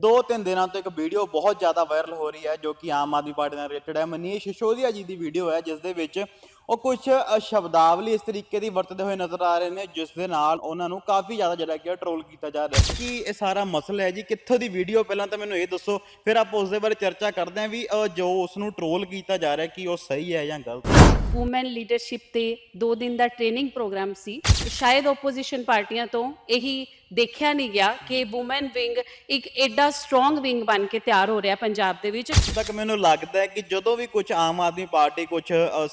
ਦੋ ਤਿੰਨ ਦਿਨਾਂ ਤੋਂ ਇੱਕ ਵੀਡੀਓ ਬਹੁਤ ਜ਼ਿਆਦਾ ਵਾਇਰਲ ਹੋ ਰਹੀ ਹੈ, ਜੋ ਕਿ ਆਮ ਆਦਮੀ ਪਾਰਟੀ ਨਾਲ ਰਿਲੇਟਡ ਹੈ। ਮਨੀਸ਼ ਸਿਸੋਦੀਆ ਜੀ ਦੀ ਵੀਡੀਓ ਹੈ, ਜਿਸ ਦੇ ਵਿੱਚ ਉਹ ਕੁਝ ਸ਼ਬਦਾਵਲੀ ਇਸ ਤਰੀਕੇ ਦੀ ਵਰਤਦੇ ਹੋਏ ਨਜ਼ਰ ਆ ਰਹੇ ਨੇ, ਜਿਸ ਦੇ ਨਾਲ ਉਹਨਾਂ ਨੂੰ ਕਾਫੀ ਜ਼ਿਆਦਾ ਜਿਹੜਾ ਕਿ ਟ੍ਰੋਲ ਕੀਤਾ ਜਾ ਰਿਹਾ। ਹੈ ਕਿ ਇਹ ਸਾਰਾ ਮਸਲਾ ਹੈ ਜੀ? ਕਿੱਥੋਂ ਦੀ ਵੀਡੀਓ? ਪਹਿਲਾਂ ਤਾਂ ਮੈਨੂੰ ਇਹ ਦੱਸੋ। ਫਿਰ ਆਪਾਂ ਉਸ ਦੇ ਬਾਰੇ ਚਰਚਾ ਕਰਦੇ ਹਾਂ ਵੀ ਜੋ ਉਸ ਨੂੰ ਟ੍ਰੋਲ ਕੀਤਾ ਜਾ ਰਿਹਾ, ਕਿ ਉਹ ਸਹੀ ਹੈ ਜਾਂ ਗਲਤ ਹੈ? ਵੂਮਨ ਲੀਡਰਸ਼ਿਪ ਤੇ 2 ਦਿਨ ਦਾ ਟ੍ਰੇਨਿੰਗ ਪ੍ਰੋਗਰਾਮ ਸੀ। ਸ਼ਾਇਦ ਆਪੋਜੀਸ਼ਨ ਪਾਰਟੀਆਂ ਤੋਂ ਇਹੀ ਦੇਖਿਆ ਨਹੀਂ ਗਿਆ ਕਿ ਵੂਮਨ ਵਿੰਗ ਇੱਕ ਐਡਾ ਸਟਰੋਂਗ ਵਿੰਗ ਬਣ ਕੇ ਤਿਆਰ ਹੋ ਰਿਹਾ ਪੰਜਾਬ ਦੇ ਵਿੱਚ। ਤੱਕ ਮੈਨੂੰ ਲੱਗਦਾ ਹੈ ਕਿ ਜਦੋਂ ਵੀ ਕੁਝ ਆਮ ਆਦਮੀ ਪਾਰਟੀ ਕੁਝ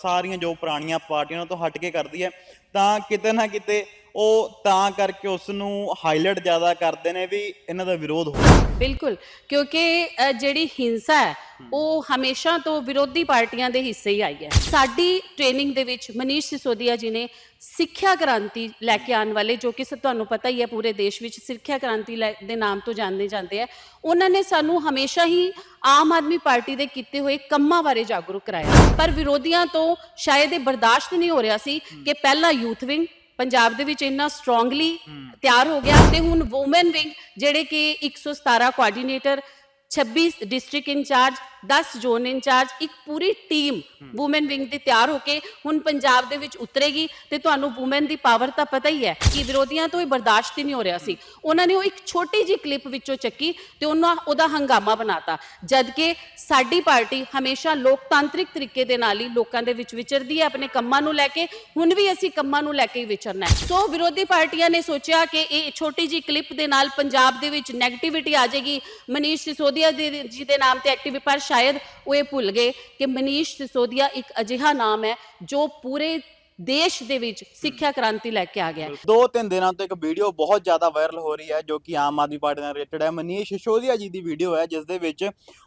ਸਾਰੀਆਂ ਜੋ ਪੁਰਾਣੀਆਂ ਪਾਰਟੀਆਂ ਤੋਂ ਹਟ ਕੇ ਕਰਦੀ ਹੈ ਤਾਂ ਕਿਤੇ ਨਾ ਕਿਤੇ ਉਹ ਤਾਂ ਕਰਕੇ ਉਸ ਨੂੰ ਹਾਈਲਾਈਟ ਜ਼ਿਆਦਾ ਕਰਦੇ ਨੇ ਵੀ ਇਹਨਾਂ ਦਾ ਵਿਰੋਧ ਹੋ ਬਿਲਕੁਲ ਕਿਉਂਕਿ ਅ, ਜਿਹੜੀ ਹਿੰਸਾ ਹੈ ਉਹ ਹਮੇਸ਼ਾ ਤੋਂ ਵਿਰੋਧੀ ਪਾਰਟੀਆਂ ਦੇ ਹਿੱਸੇ ਹੀ ਆਈ ਹੈ। ਸਾਡੀ ਟ੍ਰੇਨਿੰਗ ਦੇ ਵਿੱਚ ਮਨੀਸ਼ ਸਿਸੋਦੀਆ ਜੀ ਨੇ ਸਿੱਖਿਆ ਕ੍ਰਾਂਤੀ ਲੈ ਕੇ ਆਉਣ ਵਾਲੇ ਜੋ ਕਿ ਸ- ਤੁਹਾਨੂੰ ਪਤਾ ਹੀ ਹੈ ਪੂਰੇ ਦੇਸ਼ ਵਿੱਚ ਸਿੱਖਿਆ ਕ੍ਰਾਂਤੀ ਦੇ ਨਾਮ ਤੋਂ ਜਾਣੇ ਜਾਂਦੇ ਆ। ਉਹਨਾਂ ਨੇ ਸਾਨੂੰ ਹਮੇਸ਼ਾ ਹੀ ਆਮ ਆਦਮੀ ਪਾਰਟੀ ਦੇ ਕੀਤੇ ਹੋਏ ਕੰਮਾਂ ਬਾਰੇ ਜਾਗਰੂਕ ਕਰਾਇਆ। ਪਰ ਵਿਰੋਧੀਆਂ ਤੋਂ ਸ਼ਾਇਦ ਇਹ ਬਰਦਾਸ਼ਤ ਨਹੀਂ ਹੋ ਰਿਹਾ ਸੀ ਕਿ ਪਹਿਲਾ ਯੂਥ ਵਿੰਗ ਪੰਜਾਬ ਦੇ ਵਿੱਚ ਇੰਨਾ ਸਟਰੋਂਗਲੀ ਤਿਆਰ ਹੋ ਗਿਆ ਤੇ ਹੁਣ ਔਮਨ ਵਿੰਗ ਜਿਹੜੇ ਕਿ 117 coordinator 26 district incharge 10 zone incharge ਇੱਕ ਪੂਰੀ ਟੀਮ ਔਮਨ ਵਿੰਗ ਦੀ ਤਿਆਰ ਹੋ ਕੇ ਹੁਣ ਪੰਜਾਬ ਦੇ ਵਿੱਚ ਉਤਰੇਗੀ ਤੇ ਤੁਹਾਨੂੰ ਔਮਨ ਦੀ ਪਾਵਰ ਤਾਂ ਪਤਾ ਹੀ ਹੈ ਕਿ ਵਿਰੋਧੀਆਂ ਤੋਂ ਇਹ ਬਰਦਾਸ਼ਤ ਹੀ ਨਹੀਂ ਹੋ ਰਿਹਾ ਸੀ। ਉਹਨਾਂ ਨੇ ਉਹ ਇੱਕ ਛੋਟੀ ਜਿਹੀ ਕਲਿੱਪ ਵਿੱਚੋਂ ਚੱਕੀ ਤੇ ਉਹਨਾਂ ਉਹਦਾ ਹੰਗਾਮਾ ਬਣਾਤਾ ਜਦ ਕਿ ਸਾਡੀ ਪਾਰਟੀ ਹਮੇਸ਼ਾ ਲੋਕਤਾਂਤਰਿਕ ਤਰੀਕੇ ਦੇ ਨਾਲ ਹੀ ਲੋਕਾਂ ਦੇ ਵਿੱਚ ਵਿਚਰਦੀ ਹੈ ਆਪਣੇ ਕੰਮਾਂ ਨੂੰ ਲੈ ਕੇ। ਹੁਣ ਵੀ ਅਸੀਂ ਕੰਮਾਂ ਨੂੰ ਲੈ ਕੇ ਹੀ ਵਿਚਰਨਾ ਹੈ। ਸੋ ਵਿਰੋਧੀ ਪਾਰਟੀਆਂ ਨੇ ਸੋਚਿਆ ਕਿ ਇਹ ਛੋਟੀ ਜਿਹੀ ਕਲਿੱਪ ਦੇ ਨਾਲ ਪੰਜਾਬ ਦੇ ਵਿੱਚ ਨੈਗੇਟਿਵਿਟੀ ਆ ਜਾਏਗੀ। ਮਨੀਸ਼ ਸਿਸੋਦੀਆ ਜੀ ਦੇ ਨਾਮ ਤੇ ਐਕਟਿਵ ਪਰ ਸ਼ਾਇਦ ਉਹ ਇਹ ਭੁੱਲ ਗਏ ਕਿ ਮਨੀਸ਼ ਸਿਸੋਦੀਆ ਇੱਕ ਅਜਿਹਾ ਨਾਮ ਹੈ ਜੋ ਪੂਰੇ ਦੇਸ਼ ਦੇ ਵਿੱਚ ਸਿੱਖਿਆ ਕ੍ਰਾਂਤੀ ਲੈ ਕੇ ਆ ਗਿਆ ਦੋ ਤਿੰਨ ਦਿਨਾਂ ਤੋਂ ਇੱਕ ਵੀਡੀਓ ਬਹੁਤ ਜ਼ਿਆਦਾ ਵਾਇਰਲ ਹੋ ਰਹੀ ਹੈ, ਜੋ ਕਿ ਆਮ ਆਦਮੀ ਪਾਰਟੀ ਨਾਲ ਰਿਲੇਟਡ ਹੈ। ਮਨੀਸ਼ ਸਿਸੋਦੀਆ ਜੀ ਦੀ ਵੀਡੀਓ ਹੈ, ਜਿਸ ਦੇ ਵਿੱਚ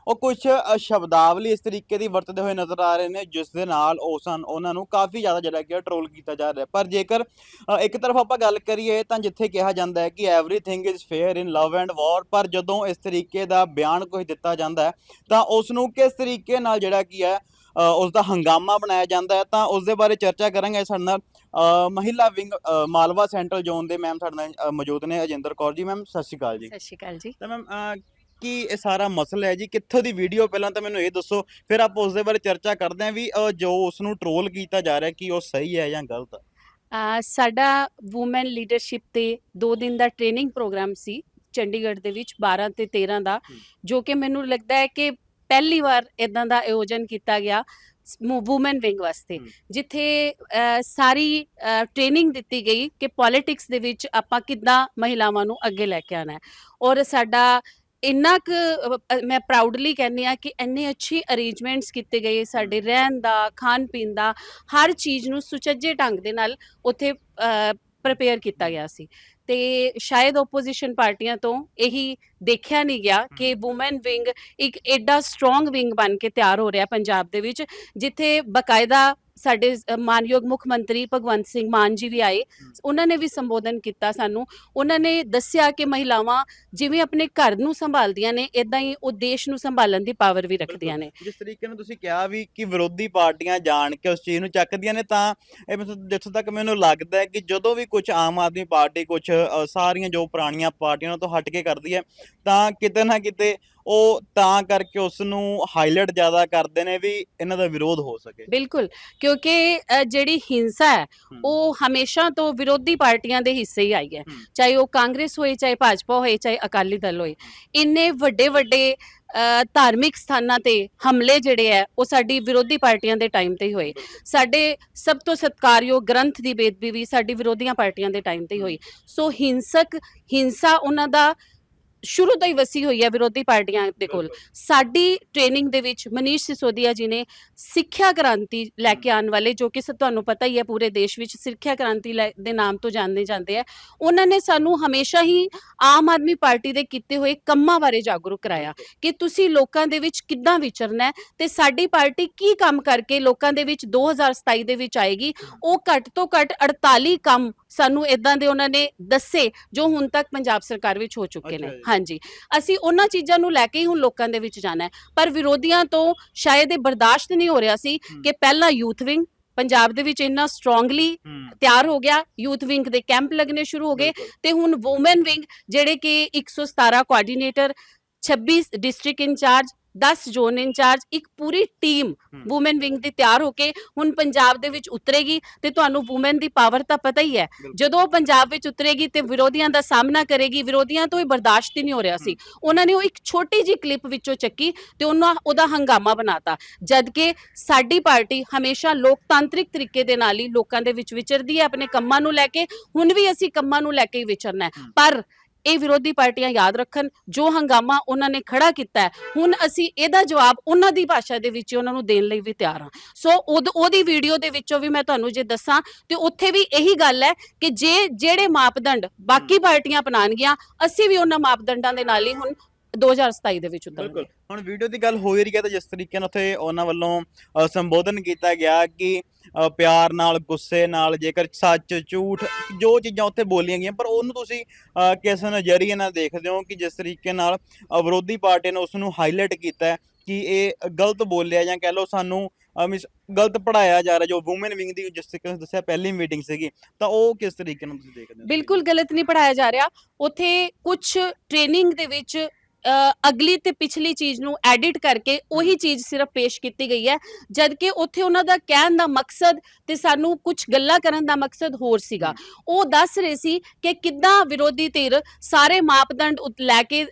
ਉਹ ਕੁਝ ਸ਼ਬਦਾਵਲੀ ਇਸ ਤਰੀਕੇ ਦੀ ਵਰਤਦੇ ਹੋਏ ਨਜ਼ਰ ਆ ਰਹੇ ਨੇ, ਜਿਸ ਦੇ ਨਾਲ ਉਹ ਸਨ, ਉਹਨਾਂ ਨੂੰ ਕਾਫੀ ਜ਼ਿਆਦਾ ਜਿਹੜਾ ਕਿ ਟ੍ਰੋਲ ਕੀਤਾ ਜਾ ਰਿਹਾ ਪਰ ਜੇਕਰ ਇੱਕ ਤਰਫ ਆਪਾਂ ਗੱਲ ਕਰੀਏ ਤਾਂ ਜਿੱਥੇ ਕਿਹਾ ਜਾਂਦਾ ਹੈ ਕਿ everything is fair in love and war ਪਰ ਜਦੋਂ ਇਸ ਤਰੀਕੇ ਦਾ ਬਿਆਨ ਕੋਈ ਦਿੱਤਾ ਜਾਂਦਾ ਹੈ, ਤਾਂ ਉਸ ਨੂੰ ਕਿਸ ਤਰੀਕੇ ਨਾਲ ਜਿਹੜਾ ਕੀ ਹੈ ਉਸ ਦਾ ਹੰਗਾਮਾ ਬਣਾਇਆ ਜਾਂਦਾ ਹੈ ਤਾਂ ਉਸ ਦੇ ਬਾਰੇ ਚਰਚਾ ਕਰਾਂਗੇ ਸਾਡੇ ਨਾਲ। ਮਹਿਲਾ ਵਿੰਗ ਮਾਲਵਾ ਸੈਂਟਰਲ ਜ਼ੋਨ ਦੇ ਮੈਮ ਸਾਡੇ ਨਾਲ ਮੌਜੂਦ ਨੇ ਅਜਿੰਦਰ ਕੌਰ ਜੀ ਮੈਮ ਸਤਿ ਸ਼੍ਰੀ ਅਕਾਲ ਜੀ। ਸਤਿ ਸ਼੍ਰੀ ਅਕਾਲ ਜੀ। ਤਾਂ ਮੈਮ ਕੀ ਇਹ ਸਾਰਾ ਮਸਲਾ ਹੈ ਜੀ? ਕਿੱਥੋਂ ਦੀ ਵੀਡੀਓ ਪਹਿਲਾਂ ਤਾਂ ਮੈਨੂੰ ਇਹ ਦੱਸੋ ਫਿਰ ਆਪਾਂ ਉਸ ਦੇ ਬਾਰੇ ਚਰਚਾ ਕਰਦੇ ਹਾਂ ਵੀ ਜੋ ਉਸ ਨੂੰ ਟ੍ਰੋਲ ਕੀਤਾ ਜਾ ਰਿਹਾ ਕਿ ਉਹ ਸਹੀ ਹੈ ਜਾਂ ਗਲਤ ਹੈ? ਸਾਡਾ ਔਮਨ ਲੀਡਰਸ਼ਿਪ ਤੇ 2 ਦਿਨ ਦਾ ਟ੍ਰੇਨਿੰਗ ਪ੍ਰੋਗਰਾਮ ਸੀ ਚੰਡੀਗੜ੍ਹ ਦੇ ਵਿੱਚ 12 ਤੇ 13 ਦਾ। ਜੋ ਕਿ ਮੈਨੂੰ ਲੱਗਦਾ ਹੈ ਕਿ ਪਹਿਲੀ ਵਾਰ ਇਦਾਂ ਦਾ ਆਯੋਜਨ ਕੀਤਾ ਗਿਆ ਔਮਨ ਵਿੰਗ ਵਾਸਤੇ। ਜਿੱਥੇ ਸਾਰੀ ਟ੍ਰੇਨਿੰਗ ਦਿੱਤੀ ਗਈ ਕਿ ਪੋਲਿਟਿਕਸ ਦੇ ਵਿੱਚ ਆਪਾਂ ਕਿੱਦਾਂ ਮਹਿਲਾਵਾਂ ਨੂੰ ਅੱਗੇ ਲੈ ਕੇ ਆਣਾ ਹੈ। ਔਰ ਸਾਡਾ ਇੰਨਾ ਕੁ ਮੈਂ ਪ੍ਰਾਊਡਲੀ ਕਹਿੰਦੀ ਆ ਕਿ ਇੰਨੇ ਅੱਛੇ ਅਰੇਂਜਮੈਂਟਸ ਕੀਤੇ ਗਏ ਸਾਡੇ ਰਹਿਣ ਦਾ ਖਾਣ ਪੀਣ ਦਾ ਹਰ ਚੀਜ਼ ਨੂੰ ਸੁਚੱਜੇ ਢੰਗ ਦੇ ਨਾਲ ਉੱਥੇ ਪ੍ਰਿਪੇਅਰ ਕੀਤਾ ਗਿਆ ਸੀ। ਤੇ ਸ਼ਾਇਦ ਆਪੋਜੀਸ਼ਨ ਪਾਰਟੀਆਂ ਤੋਂ ਇਹੀ ਦੇਖਿਆ ਨਹੀਂ ਗਿਆ ਕਿ ਔਮਨ ਵਿੰਗ ਇੱਕ ਐਡਾ ਸਟਰੋਂਗ ਵਿੰਗ ਬਣ ਕੇ ਤਿਆਰ ਹੋ ਰਿਹਾ ਪੰਜਾਬ ਦੇ ਵਿੱਚ ਜਿੱਥੇ ਬਕਾਇਦਾ ਸਾਡੇ ਮਾਨਯੋਗ ਮੁੱਖ ਮੰਤਰੀ ਭਗਵੰਤ ਸਿੰਘ ਮਾਨ ਜੀ ਵੀ ਆਏ। ਉਹਨਾਂ ਨੇ ਵੀ ਸੰਬੋਧਨ ਕੀਤਾ ਸਾਨੂੰ। ਉਹਨਾਂ ਨੇ ਦੱਸਿਆ ਕਿ ਮਹਿਲਾਵਾਂ ਜਿਵੇਂ ਆਪਣੇ ਘਰ ਨੂੰ ਸੰਭਾਲਦੀਆਂ ਨੇ ਇਦਾਂ ਹੀ ਉਹ ਦੇਸ਼ ਨੂੰ ਸੰਭਾਲਣ ਦੀ ਪਾਵਰ ਵੀ ਰੱਖਦੀਆਂ ਨੇ। ਜਿਸ ਤਰੀਕੇ ਨਾਲ ਤੁਸੀਂ ਕਿਹਾ ਵੀ ਕਿ ਵਿਰੋਧੀ ਪਾਰਟੀਆਂ ਜਾਣ ਕੇ ਉਸ ਚੀਜ਼ ਨੂੰ ਚੱਕਦੀਆਂ ਨੇ ਤਾਂ ਇਹ ਜਿੱਥੋਂ ਤੱਕ ਮੈਨੂੰ ਲੱਗਦਾ ਹੈ ਕਿ ਜਦੋਂ ਵੀ ਕੁਝ ਆਮ ਆਦਮੀ ਪਾਰਟੀ ਕੁਝ ਸਾਰੀਆਂ ਜੋ ਪੁਰਾਣੀਆਂ ਪਾਰਟੀਆਂ ਤੋਂ ਹਟ ਕੇ ਕਰਦੀ ਹੈ ਤਾਂ ਕਿਤੇ ਨਾ ਕਿਤੇ ਉਹ ਤਾਂ ਕਰਕੇ ਉਸ ਨੂੰ ਹਾਈਲਾਈਟ ਜ਼ਿਆਦਾ ਕਰਦੇ ਨੇ ਵੀ ਇਹਨਾਂ ਦਾ ਵਿਰੋਧ ਹੋ ਸਕੇ। ਬਿਲਕੁਲ ਕਿਉਂਕਿ ਅ, ਜਿਹੜੀ ਹਿੰਸਾ ਹੈ। ਉਹ ਹਮੇਸ਼ਾ ਤੋਂ ਵਿਰੋਧੀ ਪਾਰਟੀਆਂ ਦੇ ਹਿੱਸੇ ਹੀ ਆਈ ਹੈ। ਹਮ। ਚਾਹੇ ਉਹ ਕਾਂਗਰਸ ਹੋਏ ਚਾਹੇ ਭਾਜਪਾ ਹੋਏ ਚਾਹੇ ਅਕਾਲੀ ਦਲ ਹੋਏ ਇੰਨੇ ਵੱਡੇ ਵੱਡੇ ਅ, ਧਾਰਮਿਕ ਸਥਾਨਾਂ ਤੇ ਹਮਲੇ ਜਿਹੜੇ ਹੈ ਉਹ ਸਾਡੀ ਵਿਰੋਧੀ ਪਾਰਟੀਆਂ ਦੇ ਟਾਈਮ ਤੇ ਹੀ ਹੋਏ। ਸਾਡੇ ਸਭ ਤੋਂ ਸਤਿਕਾਰਯੋਗ ਗ੍ਰੰਥ ਦੀ ਬੇਦਬੀ ਵੀ ਸਾਡੀ ਵਿਰੋਧੀਆਂ ਪਾਰਟੀਆਂ ਦੇ ਟਾਈਮ ਤੇ ਹੀ ਹੋਈ। ਸੋ ਹਿੰਸਕ ਹਿੰਸਾ ਉਹਨਾਂ ਦਾ ਸ਼ੁਰੂ ਤੋਂ ਹੀ ਵਸੀ ਹੋਈ ਹੈ ਵਿਰੋਧੀ ਪਾਰਟੀਆਂ ਦੇ ਕੋਲ। ਸਾਡੀ ਟ੍ਰੇਨਿੰਗ ਦੇ ਵਿੱਚ ਮਨੀਸ਼ ਸਿਸੋਦੀਆ ਜੀ ਨੇ ਸਿੱਖਿਆ ਕ੍ਰਾਂਤੀ ਲੈ ਕੇ ਆਉਣ ਵਾਲੇ ਜੋ ਕਿ ਸ- ਤੁਹਾਨੂੰ ਪਤਾ ਹੀ ਹੈ ਪੂਰੇ ਦੇਸ਼ ਵਿੱਚ ਸਿੱਖਿਆ ਕ੍ਰਾਂਤੀ ਲੈ- ਦੇ ਨਾਮ ਤੋਂ ਜਾਣੇ ਜਾਂਦੇ ਆ ਉਹਨਾਂ ਨੇ ਸਾਨੂੰ ਹਮੇਸ਼ਾ ਹੀ ਆਮ ਆਦਮੀ ਪਾਰਟੀ ਦੇ ਕੀਤੇ ਹੋਏ ਕੰਮਾਂ ਬਾਰੇ ਜਾਗਰੂਕ ਕਰਾਇਆ ਕਿ ਤੁਸੀਂ ਲੋਕਾਂ ਦੇ ਵਿੱਚ ਕਿੱਦਾਂ ਵਿਚਰਨਾ ਹੈ ਤੇ ਸਾਡੀ ਪਾਰਟੀ ਕੀ ਕੰਮ ਕਰਕੇ ਲੋਕਾਂ ਦੇ ਵਿੱਚ 2027 ਦੇ ਵਿੱਚ ਆਏਗੀ ਉਹ ਘੱਟ ਤੋਂ ਘੱਟ 48 ਕੰਮ ਸਾਨੂੰ ਇਦਾਂ ਦੇ ਉਹਨਾਂ ਨੇ ਦੱਸੇ ਜੋ ਹੁਣ ਤੱਕ ਪੰਜਾਬ ਸਰਕਾਰ ਵਿੱਚ ਹੋ ਚੁੱਕੇ ਅੱਛਾ ਨੇ ਜੀ। ਹਾਂਜੀ। ਅਸੀਂ ਉਹਨਾਂ ਚੀਜ਼ਾਂ ਨੂੰ ਲੈ ਕੇ ਹੀ ਹੁਣ ਲੋਕਾਂ ਦੇ ਵਿੱਚ ਜਾਣਾ ਹੈ। ਪਰ ਵਿਰੋਧੀਆਂ ਤੋਂ ਸ਼ਾਇਦ ਇਹ ਬਰਦਾਸ਼ਤ ਨਹੀਂ ਹੋ ਰਿਹਾ ਸੀ ਹਮ। ਕਿ ਪਹਿਲਾ ਯੂਥ ਵਿੰਗ ਪੰਜਾਬ ਦੇ ਵਿੱਚ ਇੰਨਾ ਸਟਰੋਂਗਲੀ ਤਿਆਰ ਹੋ ਗਿਆ। ਯੂਥ ਵਿੰਗ ਦੇ ਕੈਂਪ ਲੱਗਣੇ ਸ਼ੁਰੂ ਹੋ ਗਏ ਤੇ ਹੁਣ ਔਮਨ ਵਿੰਗ ਜਿਹੜੇ ਕਿ 117 coordinator 26 district incharge 10 zone incharge ਇੱਕ ਪੂਰੀ ਟੀਮ। ਔਮਨ ਵਿੰਗ ਦੀ ਤਿਆਰ ਹੋ ਕੇ ਹੁਣ ਪੰਜਾਬ ਦੇ ਵਿੱਚ ਉਤਰੇਗੀ ਤੇ ਤੁਹਾਨੂੰ ਔਮਨ ਦੀ ਪਾਵਰ ਤਾਂ ਪਤਾ ਹੀ ਹੈ। ਜਦੋਂ ਉਹ ਪੰਜਾਬ ਵਿੱਚ ਉਤਰੇਗੀ ਤੇ ਵਿਰੋਧੀਆਂ ਦਾ ਸਾਹਮਣਾ ਕਰੇਗੀ ਵਿਰੋਧੀਆਂ ਤੋਂ ਹੀ ਬਰਦਾਸ਼ਤ ਹੀ ਨਹੀਂ ਹੋ ਰਿਹਾ ਸੀ ਉਹਨਾਂ ਨੇ ਉਹ ਇੱਕ ਛੋਟੀ ਜੀ ਕਲਿੱਪ ਵਿੱਚੋਂ ਚੱਕੀ ਤੇ ਉਹਨਾਂ ਉਹਦਾ ਹੰਗਾਮਾ ਬਣਾਤਾ ਜਦ ਕਿ ਸਾਡੀ ਪਾਰਟੀ ਹਮੇਸ਼ਾ ਲੋਕਤਾਂਤਰਿਕ ਤਰੀਕੇ ਦੇ ਨਾਲ ਹੀ ਲੋਕਾਂ ਦੇ ਵਿੱਚ ਵਿਚਰਦੀ ਹੈ ਆਪਣੇ ਕੰਮਾਂ ਨੂੰ ਲੈ ਕੇ ਹੁਣ ਵੀ ਅਸੀਂ ਕੰਮਾਂ ਨੂੰ ਲੈ ਕੇ ਹੀ ਵਿਚਰਨਾ ਹੈ। ਪਰ ਇਹ ਵਿਰੋਧੀ ਪਾਰਟੀਆਂ ਯਾਦ ਰੱਖਣ ਜੋ ਹੰਗਾਮਾ ਉਹਨਾਂ ਨੇ ਖੜਾ ਕੀਤਾ ਹੈ। ਹੁਣ ਅਸੀਂ ਇਹਦਾ ਜਵਾਬ ਉਹਨਾਂ ਦੀ ਭਾਸ਼ਾ ਦੇ ਵਿੱਚ ਉਹਨਾਂ ਨੂੰ ਦੇਣ ਲਈ ਵੀ ਤਿਆਰ ਹਾਂ। ਸੋ ਉਹਦ- ਉਹਦੀ ਵੀਡੀਓ ਦੇ ਵਿੱਚੋਂ ਵੀ ਮੈਂ ਤੁਹਾਨੂੰ ਜੇ ਦੱਸਾਂ ਤੇ ਉੱਥੇ ਵੀ ਇਹੀ ਗੱਲ ਹੈ ਕਿ ਜੇ ਜਿਹੜੇ ਮਾਪਦੰਡ ਬਾਕੀ ਪਾਰਟੀਆਂ ਅਪਣਾਉਣਗੀਆਂ ਅਸੀਂ ਵੀ ਉਹਨਾਂ ਮਾਪਦੰਡਾਂ ਦੇ ਨਾਲ ਹੀ ਹੁਣ 2027 ਦੇ ਵਿੱਚ ਬਿਲਕੁਲ। ਉਤਰਾਂਗੇ ਹੁਣ ਵੀਡੀਓ ਦੀ ਗੱਲ ਹੋ ਰਹੀ ਹੈ ਤਾਂ ਜਿਸ ਤਰੀਕੇ ਨਾਲ ਉੱਥੇ ਉਹਨਾਂ ਵੱਲੋਂ ਅ, ਸੰਬੋਧਨ ਕੀਤਾ ਗਿਆ ਕਿ ਅ, ਪਿਆਰ ਨਾਲ ਗੁੱਸੇ ਨਾਲ ਜੇਕਰ ਸੱਚ ਝੂਠ ਜੋ ਚੀਜ਼ਾਂ ਉੱਥੇ ਬੋਲੀਆਂ ਗਈਆਂ ਪਰ ਉਹਨੂੰ ਤੁਸੀਂ ਅ, ਕਿਸ ਨਜ਼ਰੀਏ ਨਾਲ ਦੇਖਦੇ ਹੋ ਕਿ ਜਿਸ ਤਰੀਕੇ ਨਾਲ ਅ, ਵਿਰੋਧੀ ਪਾਰਟੀ ਨੇ ਉਸ ਨੂੰ ਹਾਈਲਾਈਟ ਕੀਤਾ ਹੈ ਕਿ ਇਹ ਗਲਤ ਬੋਲਿਆ ਜਾਂ ਕਹਿ ਲਓ ਸਾਨੂੰ ਮਿਸ ਗਲਤ ਪੜਾਇਆ ਜਾ ਰਿਹਾ ਜੋ ਔਮਨ ਵਿੰਗ ਦੀ ਜਿਸ ਤਰੀਕੇ ਨਾਲ ਦੱਸਿਆ ਪਹਿਲੀ ਮੀਟਿੰਗ ਸੀਗੀ ਤਾਂ ਉਹ ਕਿਸ ਤਰੀਕੇ ਨਾਲ ਤੁਸੀਂ ਦੇਖਦੇ ਹੋ ਬਿਲਕੁਲ ਗਲਤ ਨਹੀਂ ਪੜਾਇਆ ਜਾ ਰਿਹਾ। ਉੱਥੇ ਕੁਝ ਟ੍ਰੇਨਿੰਗ ਦੇ ਵਿੱਚ ਅ, ਅਗਲੀ ਤੇ ਪਿਛਲੀ ਚੀਜ਼ ਨੂੰ ਐਡਿਟ ਕਰਕੇ ਉਹੀ ਚੀਜ਼ ਸਿਰਫ ਪੇਸ਼ ਕੀਤੀ ਗਈ ਹੈ ਜਦ ਕਿ ਉੱਥੇ ਉਹਨਾਂ ਦਾ ਕਹਿਣ ਦਾ ਮਕਸਦ ਤੇ ਸਾਨੂੰ ਕੁਝ ਗੱਲਾਂ ਕਰਨ ਦਾ ਮਕਸਦ ਹੋਰ ਸੀਗਾ। ਉਹ ਦੱਸ ਰਹੇ ਸੀ ਕਿ ਕਿੱਦਾਂ ਵਿਰੋਧੀ ਧਿਰ ਸਾਰੇ ਮਾਪਦੰਡ ਉਤ- ਲੈ ਕੇ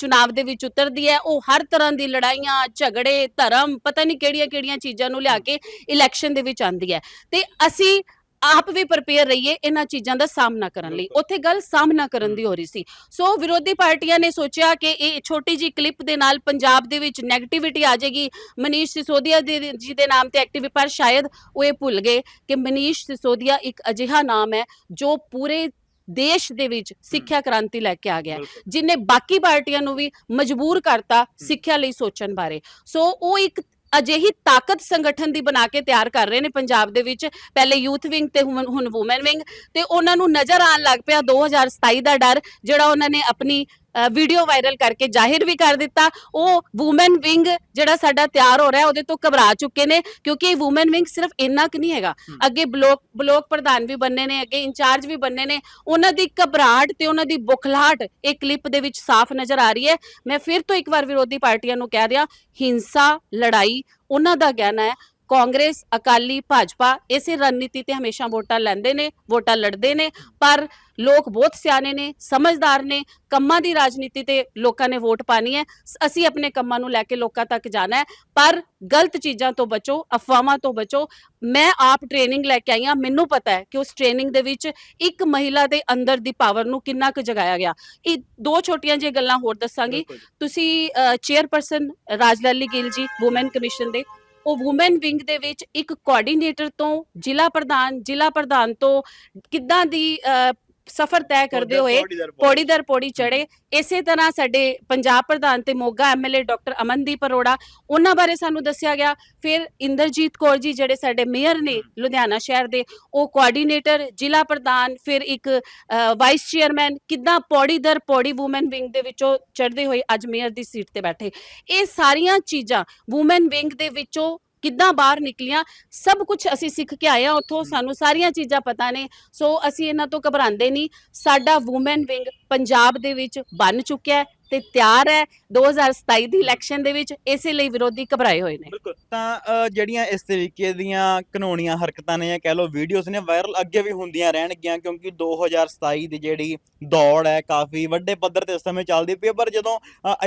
ਚੁਣਾਵ ਦੇ ਵਿੱਚ ਉਤਰਦੀ ਹੈ ਉਹ ਹਰ ਤਰ੍ਹਾਂ ਦੀ ਲੜਾਈਆਂ ਝਗੜੇ ਧਰਮ ਪਤਾ ਨਹੀਂ ਕਿਹੜੀਆਂ ਕਿਹੜੀਆਂ ਚੀਜ਼ਾਂ ਨੂੰ ਲਿਆ ਕੇ ਇਲੈਕਸ਼ਨ ਦੇ ਵਿੱਚ ਆਂਦੀ ਹੈ। ਤੇ ਅਸੀਂ ਆਪ ਵੀ ਪ੍ਰਪੇਅਰ ਰਹੀਏ ਇਹਨਾਂ ਚੀਜ਼ਾਂ ਦਾ ਸਾਹਮਣਾ ਕਰਨ ਲਈ। ਉੱਥੇ ਗੱਲ ਸਾਹਮਣਾ ਕਰਨ ਦੀ ਹੋ। ਰਹੀ ਸੀ। ਸੋ ਵਿਰੋਧੀ ਪਾਰਟੀਆਂ ਨੇ ਸੋਚਿਆ ਕਿ ਇਹ ਛੋਟੀ ਜੀ ਕਲਿੱਪ ਦੇ ਨਾਲ ਪੰਜਾਬ ਦੇ ਵਿੱਚ 네ਗੇਟਿਵਿਟੀ ਆ ਜਾਏਗੀ। ਮਨੀਸ਼ ਸਿਸੋਦੀਆ ਜੀ ਦੇ ਨਾਮ ਤੇ ਐਕਟਿਵ ਪਰ ਸ਼ਾਇਦ ਉਹ ਇਹ ਭੁੱਲ ਗਏ ਕਿ ਮਨੀਸ਼ ਸਿਸੋਦੀਆ ਇੱਕ ਅਜਿਹਾ ਨਾਮ ਹੈ ਜੋ ਪੂਰੇ ਦੇਸ਼ ਦੇ ਵਿੱਚ ਸਿੱਖਿਆ ਕ੍ਰਾਂਤੀ ਲੈ ਕੇ ਆ ਗਿਆ। ਜਿਨੇ ਬਾਕੀ ਪਾਰਟੀਆਂ ਨੂੰ ਵੀ ਮਜਬੂਰ ਕਰਤਾ ਸਿੱਖਿਆ ਲਈ ਸੋਚਣ ਬਾਰੇ। ਸੋ ਉਹ ਇੱਕ ਅਜਿਹੀ ਤਾਕਤ ਸੰਗਠਨ ਦੀ ਬਣਾ ਕੇ ਤਿਆਰ ਕਰ ਰਹੇ ਨੇ ਪੰਜਾਬ ਦੇ ਵਿੱਚ। ਪਹਿਲੇ ਯੂਥ ਵਿੰਗ ਤੇ ਹੁਣ ਹੁਣ ਔਮਨ ਵਿੰਗ। ਤੇ ਉਹਨਾਂ ਨੂੰ ਨਜ਼ਰ ਆਉਣ ਲੱਗ ਪਿਆ 2027 ਦਾ ਡਰ, ਜਿਹੜਾ ਉਹਨਾਂ ਨੇ ਆਪਣੀ ਵੀਡੀਓ ਵਾਇਰਲ ਕਰਕੇ ਜ਼ਾਹਿਰ ਵੀ ਕਰ ਦਿੱਤਾ। ਉਹ ਔਮਨ ਵਿੰਗ ਜਿਹੜਾ ਸਾਡਾ ਤਿਆਰ ਹੋ ਰਿਹਾ ਉਹਦੇ ਤੋਂ ਘਬਰਾ ਚੁੱਕੇ ਨੇ ਕਿਉਂਕਿ ਇਹ ਔਮਨ ਵਿੰਗ ਸਿਰਫ ਇੰਨਾ ਕੁ ਨਹੀਂ ਹੈਗਾ। ਅੱਗੇ ਬਲੋਕ ਬਲੋਕ ਪ੍ਰਧਾਨ ਵੀ ਬੰਨੇ ਨੇ ਅੱਗੇ ਇੰਚਾਰਜ ਵੀ ਬੰਨੇ ਨੇ। ਉਹਨਾਂ ਦੀ ਘਬਰਾਹਟ ਤੇ ਉਹਨਾਂ ਦੀ ਬੁਖਲਾਹਟ ਇਹ ਕਲਿੱਪ ਦੇ ਵਿੱਚ ਸਾਫ਼ ਨਜ਼ਰ ਆ ਰਹੀ ਹੈ। ਮੈਂ ਫਿਰ ਤੋਂ ਇੱਕ ਵਾਰ ਵਿਰੋਧੀ ਪਾਰਟੀਆਂ ਨੂੰ ਕਹਿ ਦਿਆਂ ਹਿੰਸਾ ਲੜਾਈ ਉਹਨਾਂ ਦਾ ਕਹਿਣਾ ਹੈ ਕਾਂਗਰਸ ਅਕਾਲੀ ਭਾਜਪਾ ਇਸੇ ਰਣਨੀਤੀ ਤੇ ਹਮੇਸ਼ਾ ਵੋਟਾਂ ਲੈਂਦੇ ਨੇ ਵੋਟਾਂ ਲੜਦੇ ਨੇ ਪਰ ਲੋਕ ਬਹੁਤ ਸਿਆਣੇ ਨੇ ਸਮਝਦਾਰ ਨੇ ਕੰਮਾਂ ਦੀ ਰਾਜਨੀਤੀ ਤੇ ਲੋਕਾਂ ਨੇ ਵੋਟ ਪਾਣੀ ਹੈ ਅਸੀਂ ਆਪਣੇ ਕੰਮਾਂ ਨੂੰ ਲੈ ਕੇ ਲੋਕਾਂ ਤੱਕ ਜਾਣਾ ਹੈ ਪਰ ਗਲਤ ਚੀਜ਼ਾਂ ਤੋਂ ਬਚੋ ਅਫਵਾਹਾਂ ਤੋਂ ਬਚੋ। ਮੈਂ ਆਪ ਟ੍ਰੇਨਿੰਗ ਲੈ ਕੇ ਆਈ ਹਾਂ ਮੈਨੂੰ ਪਤਾ ਹੈ ਕਿ ਉਸ ਟ੍ਰੇਨਿੰਗ ਦੇ ਵਿੱਚ ਇੱਕ ਮਹਿਲਾ ਦੇ ਅੰਦਰ ਦੀ ਪਾਵਰ ਨੂੰ ਕਿੰਨਾ ਕੁ ਜਗਾਇਆ ਗਿਆ। ਇਹ ਦੋ ਛੋਟੀਆਂ ਜਿਹੀਆਂ ਗੱਲਾਂ ਹੋਰ ਦੱਸਾਂਗੀ। ਤੁਸੀਂ chairperson Rajlali Gill ji woman commission ਦੇ ਉਹ ਔਮਨ ਵਿੰਗ ਦੇ ਵਿੱਚ ਇੱਕ ਕੋਆਰਡੀਨੇਟਰ ਤੋਂ ਜ਼ਿਲ੍ਹਾ ਪ੍ਰਧਾਨ ਜ਼ਿਲ੍ਹਾ ਪ੍ਰਧਾਨ ਤੋਂ ਕਿੱਦਾਂ ਦੀ ਅ, ਸਫ਼ਰ ਤੈਅ ਕਰਦੇ ਹੋਏ ਪੌੜੀ ਦਰ ਪੌੜੀ। ਚੜੇ ਇਸੇ ਤਰ੍ਹਾਂ ਸਾਡੇ ਪੰਜਾਬ ਪ੍ਰਧਾਨ ਤੇ ਮੋਗਾ ਐਮਐਲਏ ਡਾਕਟਰ ਅਮਨਦੀਪ ਅਰੋੜਾ ਉਹਨਾਂ ਬਾਰੇ ਸਾਨੂੰ ਦੱਸਿਆ ਗਿਆ। ਫਿਰ ਇੰਦਰਜੀਤ ਕੌਰ ਜੀ ਜਿਹੜੇ ਸਾਡੇ ਮੇਅਰ ਨੇ ਲੁਧਿਆਣਾ ਸ਼ਹਿਰ ਦੇ ਉਹ ਕੋਆਰਡੀਨੇਟਰ ਜ਼ਿਲ੍ਹਾ ਪ੍ਰਧਾਨ ਫਿਰ ਇੱਕ ਵਾਈਸ ਚੇਅਰਮੈਨ ਕਿੱਦਾਂ ਪੌੜੀ ਦਰ ਪੌੜੀ ਔਮਨ ਵਿੰਗ ਦੇ ਵਿੱਚੋਂ ਚੜ੍ਹਦੇ ਹੋਏ ਅੱਜ ਮੇਅਰ ਦੀ ਸੀਟ ਤੇ ਬੈਠੇ। ਇਹ ਸਾਰੀਆਂ ਚੀਜ਼ਾਂ ਔਮਨ ਵਿੰਗ ਦੇ ਵਿੱਚੋਂ ਕਿੱਦਾਂ ਬਾਹਰ ਨਿਕਲੀਆਂ ਸਭ ਕੁਝ ਅਸੀਂ ਸਿੱਖ ਕੇ ਆਏ ਆ ਉੱਥੋਂ ਸਾਨੂੰ ਸਾਰੀਆਂ ਚੀਜ਼ਾਂ ਪਤਾ ਨੇ। ਸੋ ਅਸੀਂ ਇਹਨਾਂ ਤੋਂ ਘਬਰਾਉਂਦੇ ਨਹੀਂ। ਸਾਡਾ ਔਮਨ ਵਿੰਗ ਪੰਜਾਬ ਦੇ ਵਿੱਚ ਬਣ ਚੁੱਕਿਆ ਹੈ। ਤੇ ਤਿਆਰ ਹੈ। 2027 ਦੀ ਇਲੈਕਸ਼ਨ ਦੇ ਵਿੱਚ ਇਸੇ ਲਈ ਵਿਰੋਧੀ ਘਬਰਾਏ ਹੋਏ ਨੇ। ਬਿਲਕੁਲ। ਤਾਂ ਅ, ਜਿਹੜੀਆਂ ਇਸ ਤਰੀਕੇ ਦੀਆਂ ਕਾਨੂੰਨੀਆਂ ਹਰਕਤਾਂ ਨੇ ਜਾਂ ਕਹਿ ਲਓ ਵੀਡੀਓਜ਼ ਨੇ ਵਾਇਰਲ ਅੱਗੇ ਵੀ ਹੁੰਦੀਆਂ ਰਹਿਣਗੀਆਂ ਕਿਉਂਕਿ 2027 ਦੀ ਜਿਹੜੀ ਦੌੜ ਹੈ ਕਾਫੀ ਵੱਡੇ ਪੱਧਰ ਤੇ ਇਸ ਸਮੇਂ ਚੱਲਦੀ ਪਈ ਹੈ। ਪਰ ਜਦੋਂ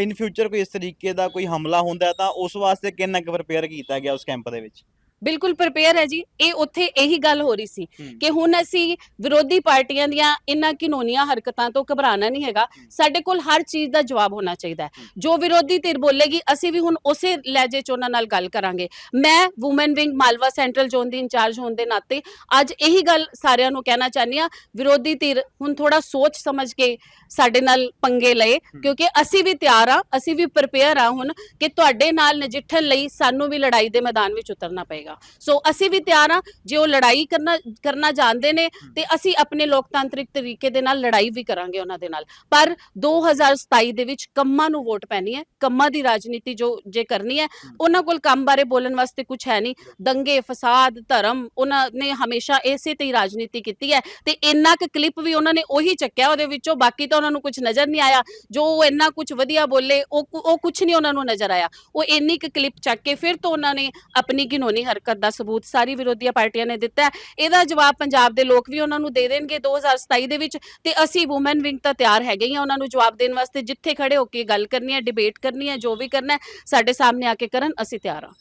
ਇਨ ਫਿਊਚਰ ਕੋਈ ਇਸ ਤਰੀਕੇ ਦਾ ਕੋਈ ਹਮਲਾ ਹੁੰਦਾ ਹੈ ਤਾਂ ਉਸ ਵਾਸਤੇ ਕਿੰਨਾ ਕੁ ਪ੍ਰਪੇਅਰ ਕੀਤਾ ਗਿਆ ਉਸ ਕੈਂਪ ਦੇ ਵਿੱਚ? ਬਿਲਕੁਲ ਪ੍ਰਿਪੇਅਰ ਹੈ ਜੀ। ਇਹ ਉੱਥੇ ਇਹੀ ਗੱਲ ਹੋ ਰਹੀ ਸੀ ਕਿ ਹੁਣ ਅਸੀਂ ਵਿਰੋਧੀ ਪਾਰਟੀਆਂ ਦੀਆਂ ਇਹਨਾਂ ਕਾਨੂੰਨੀਆਂ ਹਰਕਤਾਂ ਤੋਂ ਘਬਰਾਣਾ ਨਹੀਂ ਹੈਗਾ। ਸਾਡੇ ਕੋਲ ਹਰ ਚੀਜ਼ ਦਾ ਜਵਾਬ ਹੋਣਾ ਚਾਹੀਦਾ ਹੈ। ਜੋ ਵਿਰੋਧੀ ਧਿਰ ਬੋਲੇਗੀ ਅਸੀਂ ਵੀ ਹੁਣ ਉਸੇ ਲਹਿਜੇ 'ਚ ਉਹਨਾਂ ਨਾਲ ਗੱਲ ਕਰਾਂਗੇ। ਮੈਂ women wing Malwa central zone ਦੀ ਇੰਚਾਰਜ ਹੋਣ ਦੇ ਨਾਤੇ ਅੱਜ ਇਹੀ ਗੱਲ ਸਾਰਿਆਂ ਨੂੰ ਕਹਿਣਾ ਚਾਹੁੰਦੀ ਆ ਵਿਰੋਧੀ ਧਿਰ ਹੁਣ ਥੋੜਾ ਸੋਚ ਸਮਝ ਕੇ ਸਾਡੇ ਨਾਲ ਪੰਗੇ ਲਏ ਕਿਉਂਕਿ ਅਸੀਂ ਵੀ ਤਿਆਰ ਆ ਅਸੀਂ ਵੀ ਪ੍ਰਿਪੇਅਰ ਆ ਹੁਣ ਕਿ ਤੁਹਾਡੇ ਨਾਲ ਨਜਿੱਠਣ ਲਈ ਸਾਨੂੰ ਵੀ ਲੜਾਈ ਦੇ ਮੈਦਾਨ ਵਿੱਚ ਉਤਰਨਾ ਪਏਗਾ। ਪਏਗਾ ਸੋ ਅਸੀਂ ਵੀ ਤਿਆਰ ਹਾਂ ਜੇ ਉਹ ਲੜਾਈ ਕਰਨਾ ਕਰਨਾ ਜਾਣਦੇ ਨੇ ਤੇ ਅਸੀਂ ਆਪਣੇ ਲੋਕਤਾਂਤਰਿਕ ਤਰੀਕੇ ਦੇ ਨਾਲ ਲੜਾਈ ਵੀ ਕਰਾਂਗੇ ਉਹਨਾਂ ਦੇ ਨਾਲ। ਪਰ 2027 ਦੇ ਵਿੱਚ ਕੰਮਾਂ ਨੂੰ ਵੋਟ ਪੈਣੀ ਹੈ ਕੰਮਾਂ ਦੀ ਰਾਜਨੀਤੀ ਜੋ ਜੇ ਕਰਨੀ ਹੈ ਉਹਨਾਂ ਕੋਲ ਕੰਮ ਬਾਰੇ ਬੋਲਣ ਵਾਸਤੇ ਕੁਝ ਹੈ ਨਹੀਂ। ਦੰਗੇ ਫਸਾਦ ਧਰਮ ਉਹਨਾਂ ਨੇ ਹਮੇਸ਼ਾ ਇਸੇ ਤੇ ਹੀ ਰਾਜਨੀਤੀ ਕੀਤੀ ਹੈ। ਤੇ ਇੰਨਾ ਕੁ ਕਲਿੱਪ ਵੀ ਉਹਨਾਂ ਨੇ ਉਹੀ ਚੱਕਿਆ ਉਹਦੇ ਵਿੱਚੋਂ ਬਾਕੀ ਤਾਂ ਉਹਨਾਂ ਨੂੰ ਕੁਝ ਨਜ਼ਰ ਨਹੀਂ ਆਇਆ। ਜੋ ਉਹ ਇੰਨਾ ਕੁਝ ਵਧੀਆ ਬੋਲੇ ਉਹ ਉਹ ਕੁਝ ਨਹੀਂ ਉਹਨਾਂ ਨੂੰ ਨਜ਼ਰ ਆਇਆ। ਉਹ ਇੰਨੀ ਕੁ ਕਲਿੱਪ ਚੱਕ ਕੇ ਫਿਰ ਤੋਂ ਉਹਨਾਂ ਨੇ ਆਪਣੀ ਘਿਨੌਣੀ ਹਰਕਤ ਦਾ ਸਬੂਤ ਸਾਰੀ ਵਿਰੋਧੀਆਂ ਪਾਰਟੀਆਂ ਨੇ ਦਿੱਤਾ ਹੈ। ਇਹਦਾ ਜਵਾਬ ਪੰਜਾਬ ਦੇ ਲੋਕ ਵੀ ਉਹਨਾਂ ਨੂੰ ਦੇ ਦੇਣਗੇ 2027 ਦੇ ਵਿੱਚ ਤੇ ਅਸੀਂ ਔਮਨ ਵਿੰਗ ਤਾਂ ਤਿਆਰ ਹੈਗੇ ਹਾਂ ਉਹਨਾਂ ਨੂੰ ਜਵਾਬ ਦੇਣ ਵਾਸਤੇ ਜਿੱਥੇ ਖੜੇ ਹੋ ਕੇ ਗੱਲ ਕਰਨੀ ਹੈ ਡਿਬੇਟ ਕਰਨੀ ਹੈ, ਜੋ ਵੀ ਕਰਨਾ ਹੈ, ਸਾਡੇ ਸਾਹਮਣੇ ਆ ਕੇ ਕਰਨ, ਅਸੀਂ ਤਿਆਰ ਹਾਂ